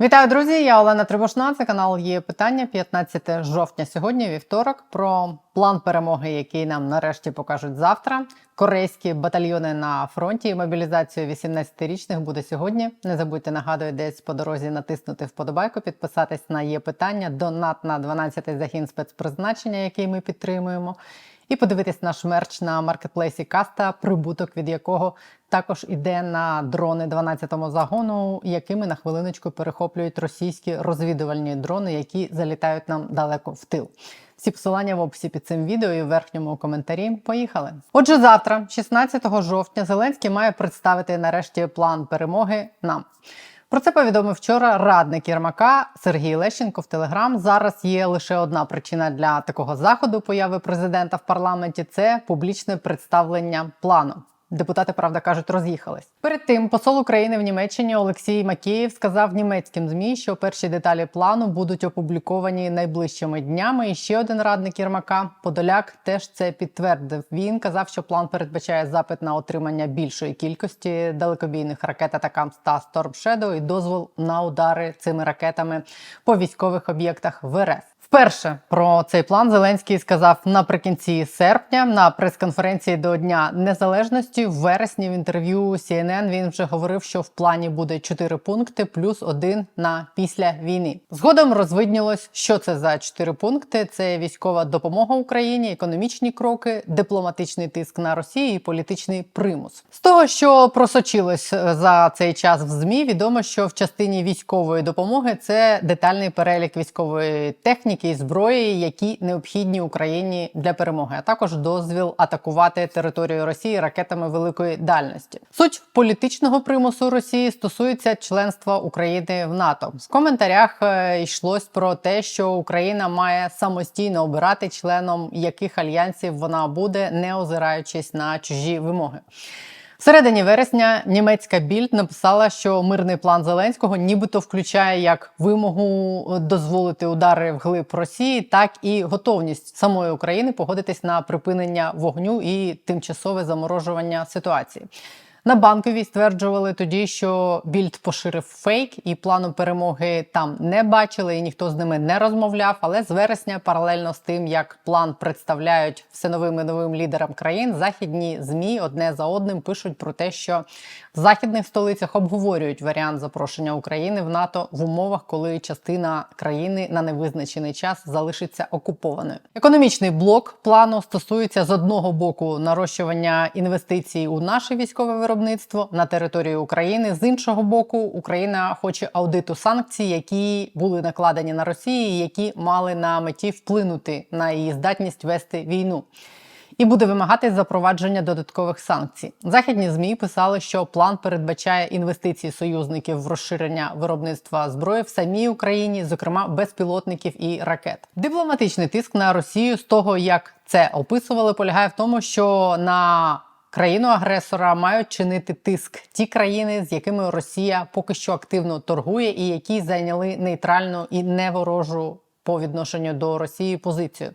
Вітаю, друзі! Я Олена Трибушна. Це канал є питання 15 жовтня. Сьогодні вівторок про план перемоги, який нам нарешті покажуть завтра. Корейські батальйони на фронті і мобілізацію 18-річних буде сьогодні. Не забудьте нагадую, десь по дорозі натиснути вподобайку, підписатись на є питання, донат на 12-й загін спецпризначення, який ми підтримуємо. І подивитись наш мерч на маркетплейсі Каста, прибуток від якого також іде на дрони 12-му загону, якими на хвилиночку перехоплюють російські розвідувальні дрони, які залітають нам далеко в тил. Всі посилання в описі під цим відео і в верхньому коментарі. Поїхали. Отже, завтра, 16 жовтня, Зеленський має представити нарешті план перемоги нам. Про це повідомив вчора радник Єрмака Сергій Лещенко в Телеграм. Зараз є лише одна причина для такого заходу появи президента в парламенті це публічне представлення плану. Депутати, правда, кажуть, роз'їхались. Перед тим посол України в Німеччині Олексій Макеєв сказав німецьким змі, що перші деталі плану будуть опубліковані найближчими днями. І ще один радник Єрмака Подоляк теж це підтвердив. Він казав, що план передбачає запит на отримання більшої кількості далекобійних ракет Атакамс та Storm Shadow і дозвол на удари цими ракетами по військових об'єктах в РФ. Вперше про цей план Зеленський сказав наприкінці серпня на прес-конференції до Дня Незалежності. В вересні в інтерв'ю CNN він вже говорив, що в плані буде чотири пункти плюс один на після війни. Згодом розвиднілось, що це за чотири пункти: це військова допомога Україні, економічні кроки, дипломатичний тиск на Росію і політичний примус. З того, що просочилось е, за цей час в змі, відомо, що в частині військової допомоги це детальний перелік військової техніки і зброї, які необхідні Україні для перемоги, а також дозвіл атакувати територію Росії ракетами великої дальності. Суть політичного примусу Росії стосується членства України в НАТО. В коментарях е, йшлось про те, що Україна має самостійно обирати членом яких альянсів вона буде, не озираючись на чужі вимоги. В середині вересня німецька більд написала, що мирний план Зеленського нібито включає як вимогу дозволити удари вглиб Росії, так і готовність самої України погодитись на припинення вогню і тимчасове заморожування ситуації. На банковій стверджували тоді, що більд поширив фейк і плану перемоги там не бачили, і ніхто з ними не розмовляв. Але з вересня, паралельно з тим, як план представляють все новим і новим лідерам країн, західні змі одне за одним пишуть про те, що в західних столицях обговорюють варіант запрошення України в НАТО в умовах, коли частина країни на невизначений час залишиться окупованою. Економічний блок плану стосується з одного боку нарощування інвестицій у наше військове виробництво на території України. З іншого боку, Україна хоче аудиту санкцій, які були накладені на Росію, які мали на меті вплинути на її здатність вести війну. І буде вимагати запровадження додаткових санкцій. Західні змі писали, що план передбачає інвестиції союзників в розширення виробництва зброї в самій Україні, зокрема безпілотників і ракет. Дипломатичний тиск на Росію з того, як це описували, полягає в тому, що на Країну-агресора мають чинити тиск ті країни, з якими Росія поки що активно торгує, і які зайняли нейтральну і неворожу по відношенню до Росії позицію.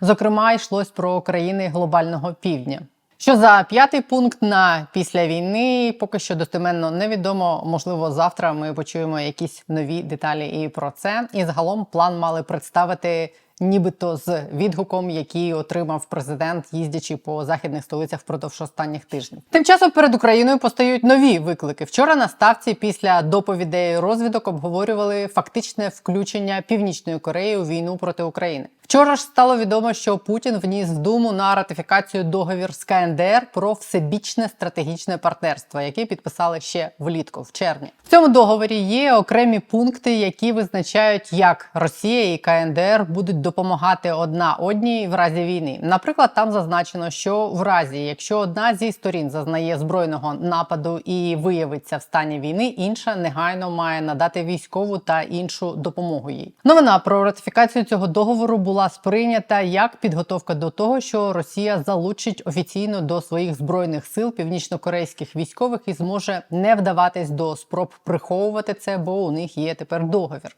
Зокрема, йшлось про країни глобального півдня. Що за п'ятий пункт на після війни поки що достеменно невідомо. Можливо, завтра ми почуємо якісь нові деталі і про це. І загалом план мали представити. Нібито з відгуком, який отримав президент, їздячи по західних столицях впродовж останніх тижнів. Тим часом перед Україною постають нові виклики. Вчора на ставці після доповідей розвідок обговорювали фактичне включення Північної Кореї у війну проти України. Вчора ж стало відомо, що Путін вніс в думу на ратифікацію договір з КНДР про всебічне стратегічне партнерство, який підписали ще влітку, в червні. В цьому договорі є окремі пункти, які визначають, як Росія і КНДР будуть допомагати одна одній в разі війни. Наприклад, там зазначено, що в разі, якщо одна зі сторін зазнає збройного нападу і виявиться в стані війни, інша негайно має надати військову та іншу допомогу їй. Новина про ратифікацію цього договору була була сприйнята як підготовка до того, що Росія залучить офіційно до своїх збройних сил північнокорейських військових і зможе не вдаватись до спроб приховувати це, бо у них є тепер договір.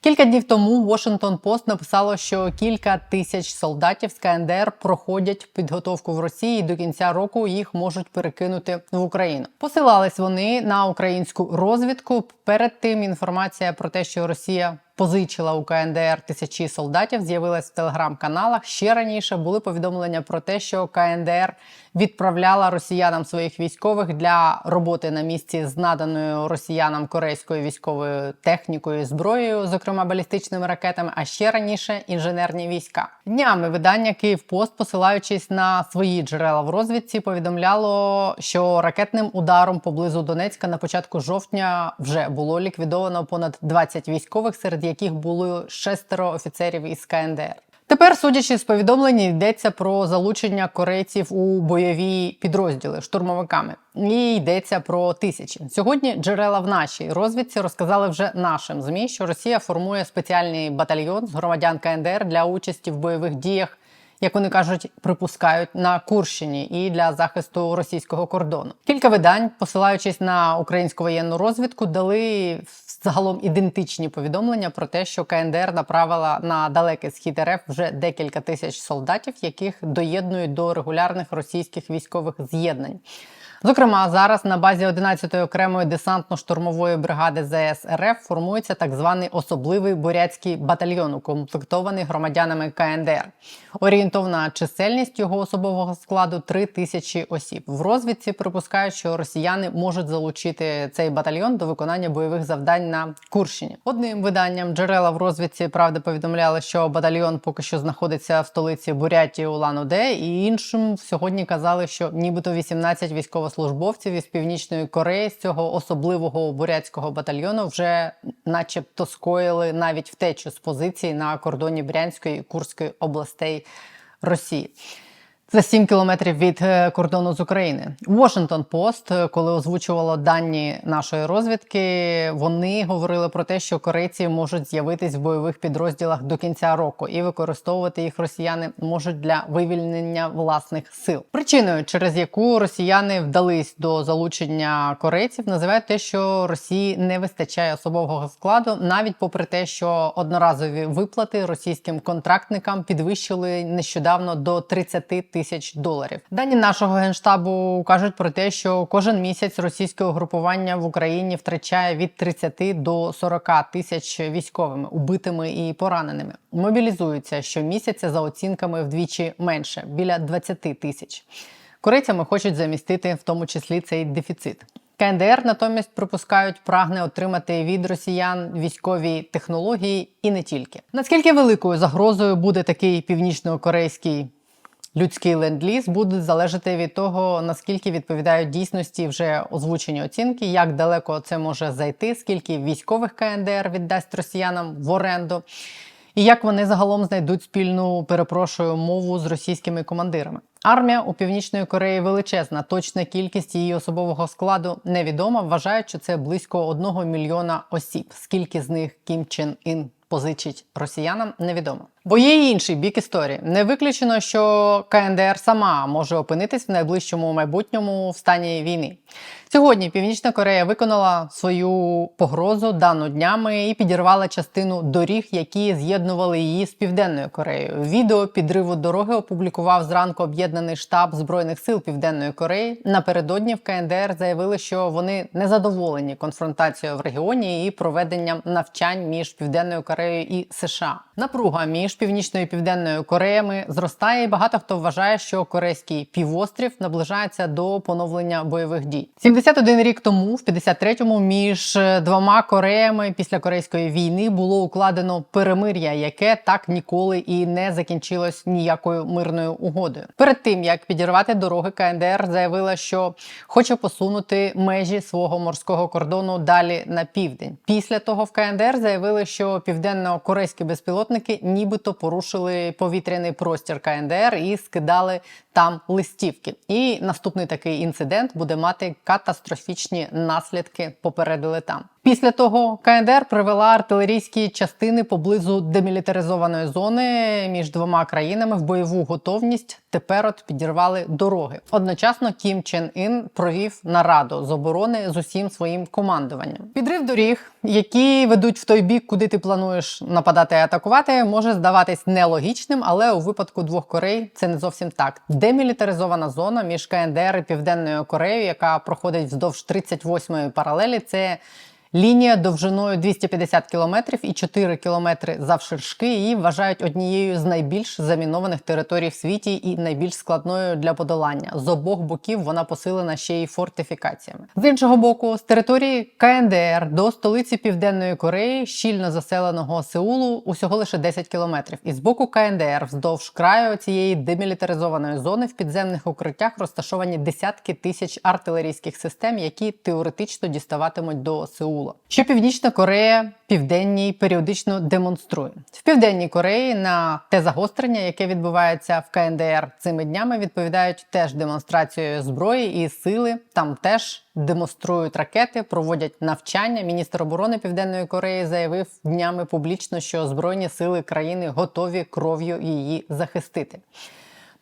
Кілька днів тому Washington Post написало, що кілька тисяч солдатів з КНДР проходять підготовку в Росії і до кінця року їх можуть перекинути в Україну. Посилались вони на українську розвідку. Перед тим інформація про те, що Росія позичила у КНДР тисячі солдатів, з'явилась в телеграм-каналах. Ще раніше були повідомлення про те, що КНДР відправляла росіянам своїх військових для роботи на місці з наданою росіянам корейською військовою технікою, зброєю, зокрема балістичними ракетами. А ще раніше інженерні війська. Днями видання Київпост, посилаючись на свої джерела в розвідці, повідомляло, що ракетним ударом поблизу Донецька на початку жовтня вже було ліквідовано понад 20 військових, серед яких було шестеро офіцерів із КНДР. Тепер, судячи з повідомлень, йдеться про залучення корейців у бойові підрозділи штурмовиками. І йдеться про тисячі. Сьогодні джерела в нашій розвідці розказали вже нашим змі, що Росія формує спеціальний батальйон з громадян КНДР для участі в бойових діях. Як вони кажуть, припускають на Курщині і для захисту російського кордону. Кілька видань, посилаючись на українську воєнну розвідку, дали загалом ідентичні повідомлення про те, що КНДР направила на далекий схід РФ вже декілька тисяч солдатів, яких доєднують до регулярних російських військових з'єднань. Зокрема, зараз на базі 11-ї окремої десантно-штурмової бригади ЗС РФ формується так званий особливий бурятський батальйон, укомплектований громадянами КНДР. Орієнтовна чисельність його особового складу 3 тисячі осіб. В розвідці припускають, що росіяни можуть залучити цей батальйон до виконання бойових завдань на Курщині. Одним виданням джерела в розвідці правда повідомляли, що батальйон поки що знаходиться в столиці Бурятії Улан-Удэ, і іншим сьогодні казали, що нібито 18 військовослужбовців із північної Кореї з цього особливого бурятського батальйону вже, начебто, скоїли навіть втечу з позиції на кордоні Брянської і Курської областей Росії. За 7 кілометрів від е, кордону з України. Washington Post, е, коли озвучувало дані нашої розвідки, вони говорили про те, що корейці можуть з'явитись в бойових підрозділах до кінця року і використовувати їх росіяни можуть для вивільнення власних сил. Причиною, через яку росіяни вдались до залучення корейців, називають те, що Росії не вистачає особового складу, навіть попри те, що одноразові виплати російським контрактникам підвищили нещодавно до 30 тисяч тисяч доларів. Дані нашого генштабу кажуть про те, що кожен місяць російське угрупування в Україні втрачає від 30 до 40 тисяч військовими, убитими і пораненими. Мобілізуються щомісяця за оцінками вдвічі менше біля 20 тисяч. Корейцями хочуть замістити в тому числі цей дефіцит. КНДР натомість припускають, прагне отримати від росіян військові технології і не тільки. Наскільки великою загрозою буде такий північно-корейський людський ленд-ліз буде залежати від того, наскільки відповідають дійсності вже озвучені оцінки, як далеко це може зайти, скільки військових КНДР віддасть росіянам в оренду. І як вони загалом знайдуть спільну перепрошую мову з російськими командирами? Армія у північної Кореї величезна. Точна кількість її особового складу невідома. Вважають, що це близько одного мільйона осіб. Скільки з них Кім Чен Ін позичить росіянам, невідомо. Бо є інший бік історії. Не виключено, що КНДР сама може опинитись в найближчому майбутньому в стані війни. Сьогодні Північна Корея виконала свою погрозу дану днями і підірвала частину доріг, які з'єднували її з південною Кореєю. Відео підриву дороги опублікував зранку об'єднаний штаб збройних сил Південної Кореї. Напередодні в КНДР заявили, що вони не задоволені конфронтацією в регіоні і проведенням навчань між Південною Кореєю і США. Напруга між північною і південною Кореями зростає, і багато хто вважає, що корейський півострів наближається до поновлення бойових дій. 71 рік тому, в 53-му, між двома Кореями після корейської війни було укладено перемир'я, яке так ніколи і не закінчилось ніякою мирною угодою. Перед тим як підірвати дороги, КНДР заявила, що хоче посунути межі свого морського кордону далі на південь. Після того в КНДР заявили, що південно-корейські безпілотники нібито порушили повітряний простір КНДР і скидали там листівки. І наступний такий інцидент буде мати катастрофічні наслідки. Попередили там. Після того КНДР привела артилерійські частини поблизу демілітаризованої зони між двома країнами в бойову готовність. Тепер от підірвали дороги. Одночасно Кім Чен Ін провів нараду з оборони з усім своїм командуванням. Підрив доріг, які ведуть в той бік, куди ти плануєш нападати і атакувати, може здаватись нелогічним, але у випадку двох Корей це не зовсім так. Демілітаризована зона між КНДР і Південною Кореєю, яка проходить вздовж 38-ї паралелі. Це Лінія довжиною 250 кілометрів і 4 кілометри завширшки її вважають однією з найбільш замінованих територій в світі і найбільш складною для подолання. З обох боків вона посилена ще й фортифікаціями. З іншого боку, з території КНДР до столиці Південної Кореї, щільно заселеного Сеулу, усього лише 10 кілометрів. І з боку КНДР вздовж краю цієї демілітаризованої зони в підземних укриттях розташовані десятки тисяч артилерійських систем, які теоретично діставатимуть до Сеула. Що Північна Корея південній періодично демонструє в південній Кореї на те загострення, яке відбувається в КНДР цими днями, відповідають теж демонстрацією зброї і сили. Там теж демонструють ракети, проводять навчання. Міністр оборони Південної Кореї заявив днями публічно, що збройні сили країни готові кров'ю її захистити.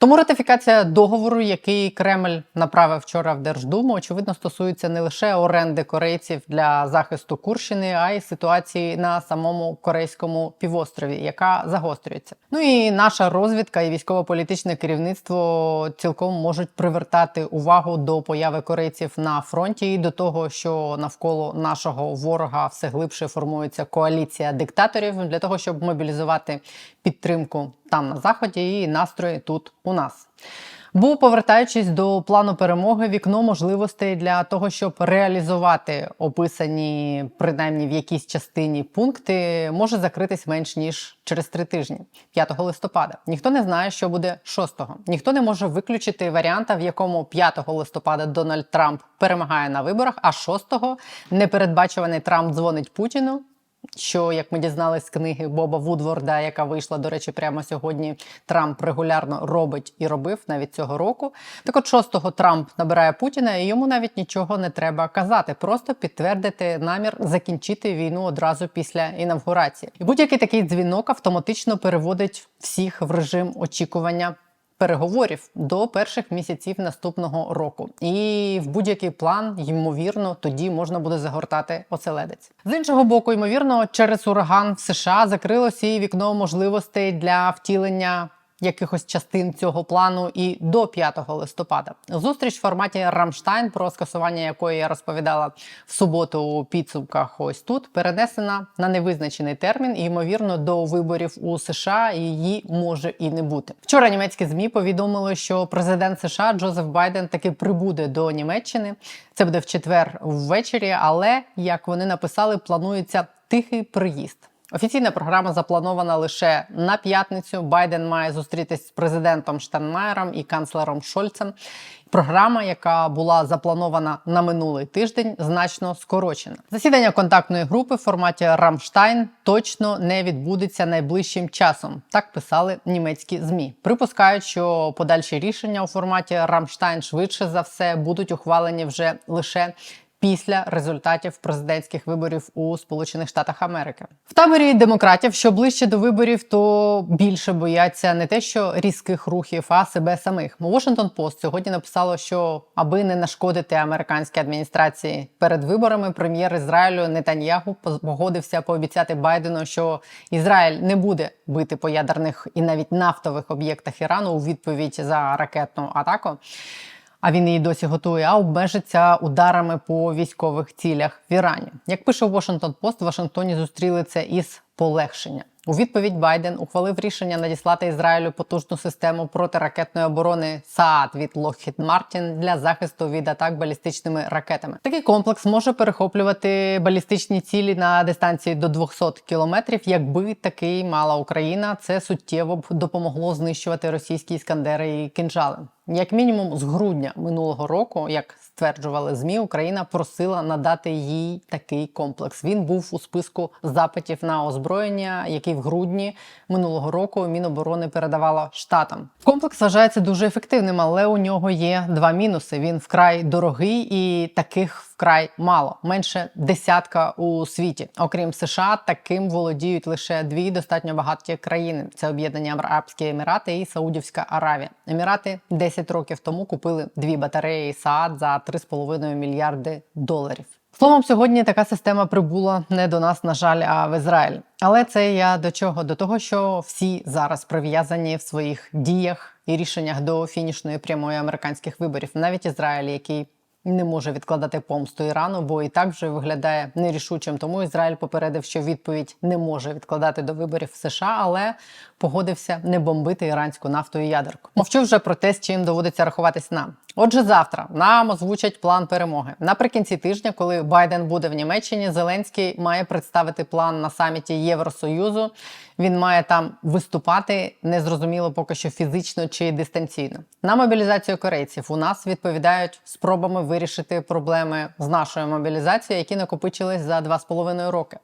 Тому ратифікація договору, який Кремль направив вчора в Держдуму, очевидно стосується не лише оренди корейців для захисту Курщини, а й ситуації на самому корейському півострові, яка загострюється. Ну і наша розвідка і військово-політичне керівництво цілком можуть привертати увагу до появи корейців на фронті і до того, що навколо нашого ворога все глибше формується коаліція диктаторів для того, щоб мобілізувати підтримку там на заході і настрої тут у нас. Бо повертаючись до плану перемоги, вікно можливостей для того, щоб реалізувати описані принаймні в якійсь частині пункти, може закритись менш ніж через три тижні, 5 листопада. Ніхто не знає, що буде 6-го. Ніхто не може виключити варіанта, в якому 5 листопада Дональд Трамп перемагає на виборах, а 6-го непередбачуваний Трамп дзвонить Путіну. Що, як ми дізналися з книги Боба Вудворда, яка вийшла, до речі, прямо сьогодні, Трамп регулярно робить і робив навіть цього року. Так от 6-го Трамп набирає Путіна, і йому навіть нічого не треба казати, просто підтвердити намір закінчити війну одразу після інавгурації. І будь-який такий дзвінок автоматично переводить всіх в режим очікування переговорів до перших місяців наступного року. І в будь-який план, ймовірно, тоді можна буде загортати оселедець. З іншого боку, ймовірно, через ураган в США закрилося і вікно можливостей для втілення. Якихось частин цього плану і до 5 листопада зустріч в форматі Рамштайн, про скасування якої я розповідала в суботу у підсумках. Ось тут перенесена на невизначений термін, і ймовірно до виборів у США її може і не бути. Вчора німецькі змі повідомили, що президент США Джозеф Байден таки прибуде до Німеччини. Це буде в четвер ввечері, але як вони написали, планується тихий приїзд. Офіційна програма запланована лише на п'ятницю. Байден має зустрітись з президентом Штанмаєром і канцлером Шольцем. Програма, яка була запланована на минулий тиждень, значно скорочена. Засідання контактної групи в форматі Рамштайн точно не відбудеться найближчим часом. Так писали німецькі змі. Припускають, що подальші рішення у форматі Рамштайн швидше за все будуть ухвалені вже лише після результатів президентських виборів у Сполучених Штатах Америки. В таборі демократів, що ближче до виборів, то більше бояться не те, що різких рухів, а себе самих. Washington Post сьогодні написало, що аби не нашкодити американській адміністрації перед виборами, прем'єр Ізраїлю Нетаньягу погодився пообіцяти Байдену, що Ізраїль не буде бити по ядерних і навіть нафтових об'єктах Ірану у відповідь за ракетну атаку а він її досі готує, а обмежиться ударами по військових цілях в Ірані. Як пише Washington Post, в Вашингтоні зустріли це із полегшення. У відповідь Байден ухвалив рішення надіслати Ізраїлю потужну систему протиракетної оборони СААД від Lockheed Martin для захисту від атак балістичними ракетами. Такий комплекс може перехоплювати балістичні цілі на дистанції до 200 кілометрів. Якби такий мала Україна, це суттєво б допомогло знищувати російські іскандери і кинжали. Як мінімум, з грудня минулого року, як стверджували змі, Україна просила надати їй такий комплекс. Він був у списку запитів на озброєння, який в грудні минулого року Міноборони передавала штатам. Комплекс вважається дуже ефективним, але у нього є два мінуси: він вкрай дорогий і таких вкрай мало, менше десятка у світі. Окрім США, таким володіють лише дві достатньо багаті країни: це Об'єднані Арабські Емірати і Саудівська Аравія. Емірати 10 років тому купили дві батареї СААД за 3,5 мільярди доларів. Словом, сьогодні така система прибула не до нас, на жаль, а в Ізраїль. Але це я до чого? До того, що всі зараз прив'язані в своїх діях і рішеннях до фінішної прямої американських виборів, навіть Ізраїль, який не може відкладати помсту Ірану, бо і так вже виглядає нерішучим. Тому Ізраїль попередив, що відповідь не може відкладати до виборів в США, але погодився не бомбити іранську нафту і ядерку. Мовчу вже про те, з чим доводиться рахуватись нам. Отже, завтра нам озвучать план перемоги. Наприкінці тижня, коли Байден буде в Німеччині, Зеленський має представити план на саміті Євросоюзу. Він має там виступати незрозуміло поки що фізично чи дистанційно. На мобілізацію корейців у нас відповідають спробами вирішити проблеми з нашою мобілізацією, які накопичились за два з половиною роки.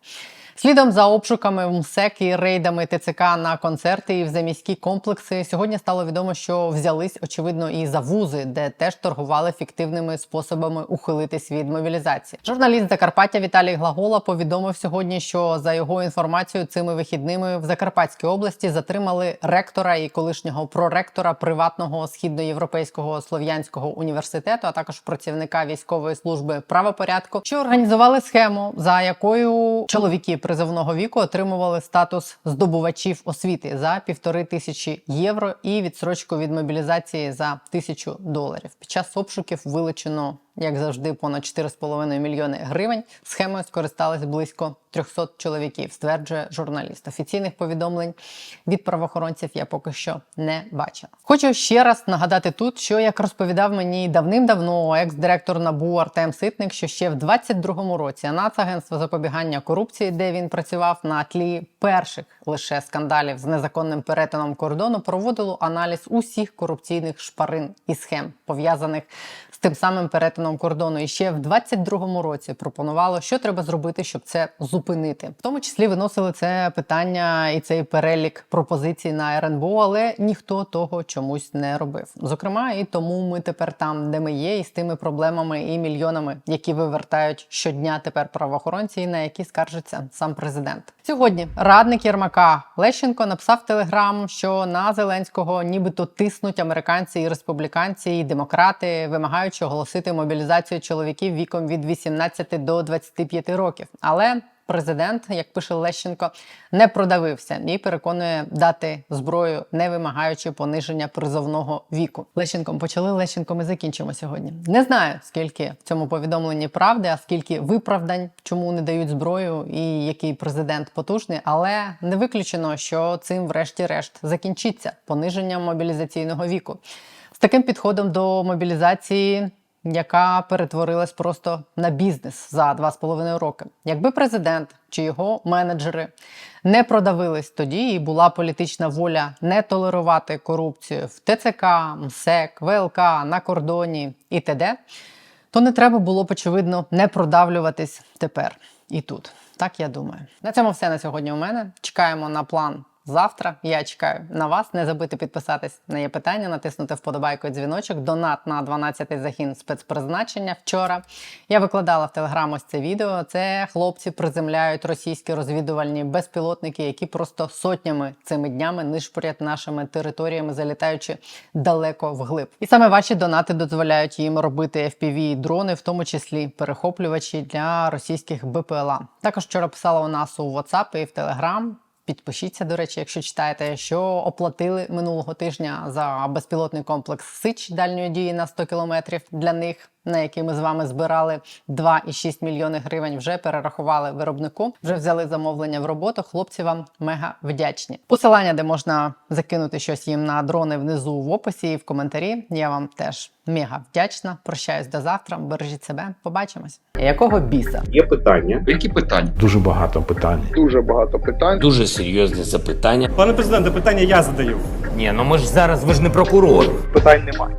Слідом за обшуками в МСЕК і рейдами ТЦК на концерти і в заміські комплекси сьогодні стало відомо, що взялись очевидно і за вузи, де теж торгували фіктивними способами ухилитись від мобілізації. Журналіст Закарпаття Віталій Глагола повідомив сьогодні, що за його інформацією цими вихідними в Закарпатській області затримали ректора і колишнього проректора приватного східноєвропейського слов'янського університету, а також працівника військової служби правопорядку, що організували схему, за якою чоловіки призовного віку отримували статус здобувачів освіти за півтори тисячі євро і відсрочку від мобілізації за тисячу доларів. Під час обшуків вилучено, як завжди, понад 4,5 мільйони гривень. Схемою скористались близько 300 чоловіків, стверджує журналіст. Офіційних повідомлень від правоохоронців я поки що не бачила. Хочу ще раз нагадати тут, що як розповідав мені давним-давно екс-директор НАБУ Артем Ситник, що ще в 22-му році Нацагентство запобігання корупції, де він працював на тлі перших лише скандалів з незаконним перетином кордону, проводило аналіз усіх корупційних шпарин і схем пов'язаних з тим самим перетином кордону. І ще в 22-му році пропонувало, що треба зробити, щоб це зупинити. В тому числі виносили це питання і цей перелік пропозицій на РНБО, але ніхто того чомусь не робив. Зокрема, і тому ми тепер там, де ми є, і з тими проблемами і мільйонами, які вивертають щодня тепер правоохоронці, і на які скаржиться сам президент. Сьогодні радник Єрмака Лещенко написав телеграм, що на Зеленського нібито тиснуть американці і республіканці, і демократи, вимагаючи оголосити мобілізацію чоловіків віком від 18 до 25 років. Але президент, як пише Лещенко, не продавився і переконує дати зброю, не вимагаючи пониження призовного віку. Лещенком почали Лещенком і закінчимо сьогодні. Не знаю скільки в цьому повідомленні правди, а скільки виправдань, чому не дають зброю, і який президент потужний, але не виключено, що цим, врешті-решт, закінчиться пониженням мобілізаційного віку. З таким підходом до мобілізації яка перетворилась просто на бізнес за два з половиною роки. Якби президент чи його менеджери не продавились тоді, і була політична воля не толерувати корупцію в ТЦК, МСЕК, ВЛК, на кордоні і т.д., то не треба було б, очевидно, не продавлюватись тепер і тут. Так я думаю. На цьому все на сьогодні. У мене чекаємо на план завтра. Я чекаю на вас. Не забудьте підписатись на є питання, натиснути вподобайку і дзвіночок. Донат на 12-й загін спецпризначення. Вчора я викладала в телеграм ось це відео. Це хлопці приземляють російські розвідувальні безпілотники, які просто сотнями цими днями нишпорять нашими територіями, залітаючи далеко вглиб. І саме ваші донати дозволяють їм робити fpv дрони, в тому числі перехоплювачі для російських БПЛА. Також вчора писала у нас у WhatsApp і в Telegram. Підпишіться, до речі, якщо читаєте, що оплатили минулого тижня за безпілотний комплекс Сич дальньої дії на 100 кілометрів для них, на який ми з вами збирали 2,6 мільйони гривень. Вже перерахували виробнику, вже взяли замовлення в роботу. Хлопці вам мега вдячні. Посилання, де можна закинути щось їм на дрони внизу в описі і в коментарі. Я вам теж мега вдячна. Прощаюсь до завтра. Бережіть себе. Побачимось. Якого біса? Є питання. Які питання? Дуже багато питань. Дуже багато питань. Дуже серйозні запитання. Пане президенте, питання я задаю. Ні, ну ми ж зараз ви ж не прокурор. Питань немає.